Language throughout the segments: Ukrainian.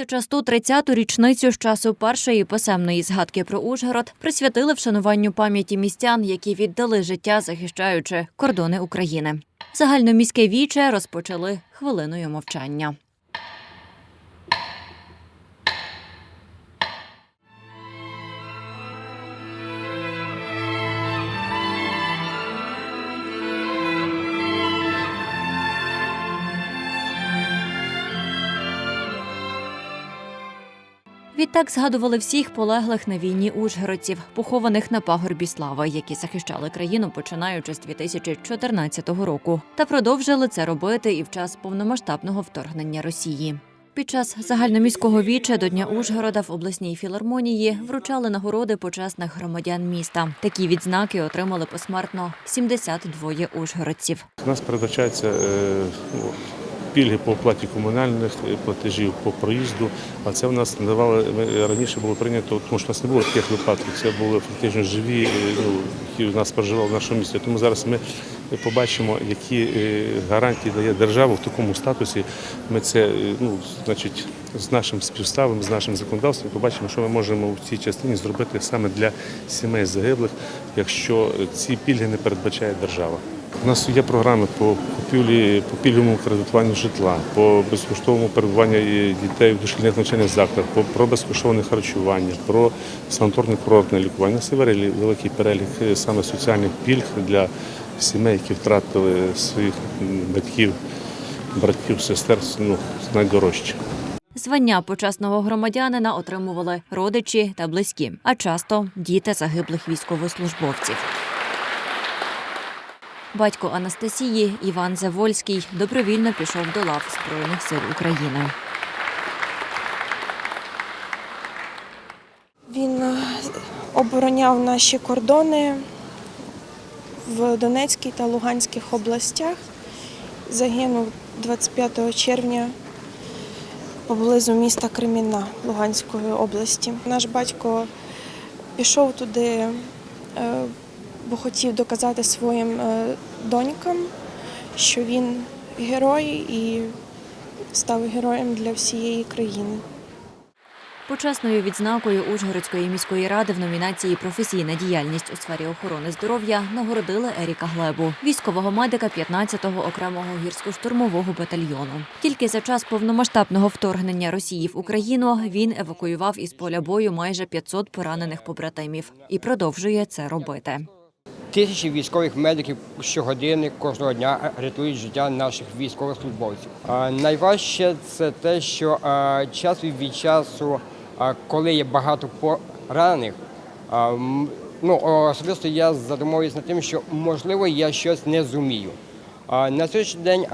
1130-ту річницю з часу першої писемної згадки про Ужгород присвятили вшануванню пам'яті містян, які віддали життя, захищаючи кордони України. Загальноміське віче розпочали хвилиною мовчання. Відтак згадували всіх полеглих на війні ужгородців, похованих на пагорбі слави, які захищали країну починаючи з 2014 року, та продовжили це робити і в час повномасштабного вторгнення Росії. Під час загальноміського віча до Дня Ужгорода в обласній філармонії вручали нагороди почесних громадян міста. Такі відзнаки отримали посмертно 72 ужгородців. У нас передбачаються е, ну, пільги по оплаті комунальних е, платежів по проїзду. А це в нас надавали раніше було прийнято, тому що в нас не було таких випадків. Це були фактично живі, е, ну, які у нас проживали в нашому місті. Тому зараз ми побачимо, які е, гарантії дає держава в такому статусі. Ми це е, ну, значить, з нашим співставом, з нашим законодавством побачимо, що ми можемо в цій частині зробити саме для сімей загиблих, якщо ці пільги не передбачає держава. У нас є програми по купівлі, по пільговому кредитуванню житла, по безкоштовному перебуванню дітей в дошкільних навчальних закладах, про безкоштовне харчування, про санаторне курортне лікування. Це великий- великий перелік е, саме соціальних пільг для сімей, які втратили своїх батьків, братів, сестер, ну, найдорожче. Звання почесного громадянина отримували родичі та близькі, а часто діти загиблих військовослужбовців. Батько Анастасії Іван Завольський добровільно пішов до лав Збройних сил України. Він е, обороняв наші кордони в Донецькій та Луганських областях. Загинув 25 червня поблизу міста Кремінна Луганської області. Наш батько пішов туди, е, бо хотів доказати своїм е, донькам, що він герой і став героєм для всієї країни. Почесною відзнакою Ужгородської міської ради в номінації Професійна діяльність у сфері охорони здоров'я нагородили Еріка Глебу, військового медика 15-го окремого гірсько-штурмового батальйону. Тільки за час повномасштабного вторгнення Росії в Україну він евакуював із поля бою майже 500 поранених побратимів і продовжує це робити. Тисячі військових медиків щогодини кожного дня рятують життя наших військових службовців. А Найважче це те, що час від часу, коли є багато поранених, ну особисто я задумуюсь над тим, що можливо я щось не зумію. На сьогоднішній день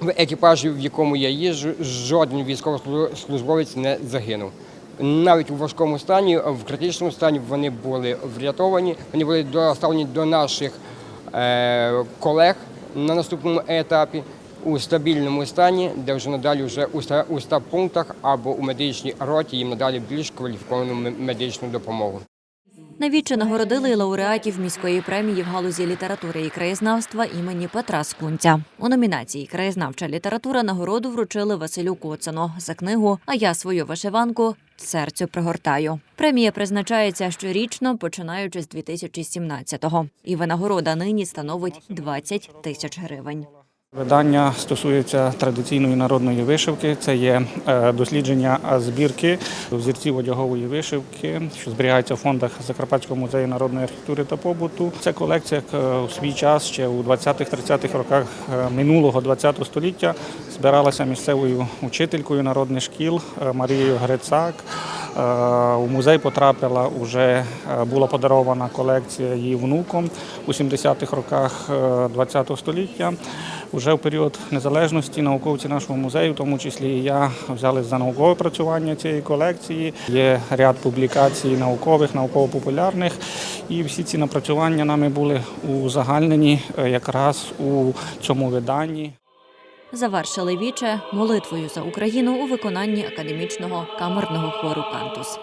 в екіпажі, в якому я їжджу, жоден військовослужбовець не загинув. Навіть у важкому стані, в критичному стані вони були врятовані, вони були доставлені до наших е, колег на наступному етапі у стабільному стані, де вже надалі вже у ста- у стаб-пунктах або у медичній роті їм надалі більш кваліфіковану медичну допомогу. Навіче нагородили лауреатів міської премії в галузі літератури і краєзнавства імені Петра Скунця. У номінації Краєзнавча література нагороду вручили Василю Коцину за книгу А я свою вишиванку серцю пригортаю. Премія призначається щорічно, починаючи з 2017-го. І винагорода нині становить 20 тисяч гривень. Видання стосується традиційної народної вишивки. Це є е, дослідження е, збірки взірців одягової вишивки, що зберігається в фондах Закарпатського музею народної архітектури та побуту. Це колекція яка у свій час ще у 20-30-х роках е, минулого 20 століття збиралася місцевою учителькою народних шкіл е, Марією Грицак. Е, У музей потрапила вже е, була подарована колекція її внуком у 70-х роках ХХ століття. Уже в період незалежності науковці нашого музею, в тому числі і я, взяли за наукове працювання цієї колекції. Є ряд публікацій наукових, науково-популярних, і всі ці напрацювання нами були узагальнені е, якраз у цьому виданні. Завершили віче молитвою за Україну у виконанні академічного камерного хору Кантус.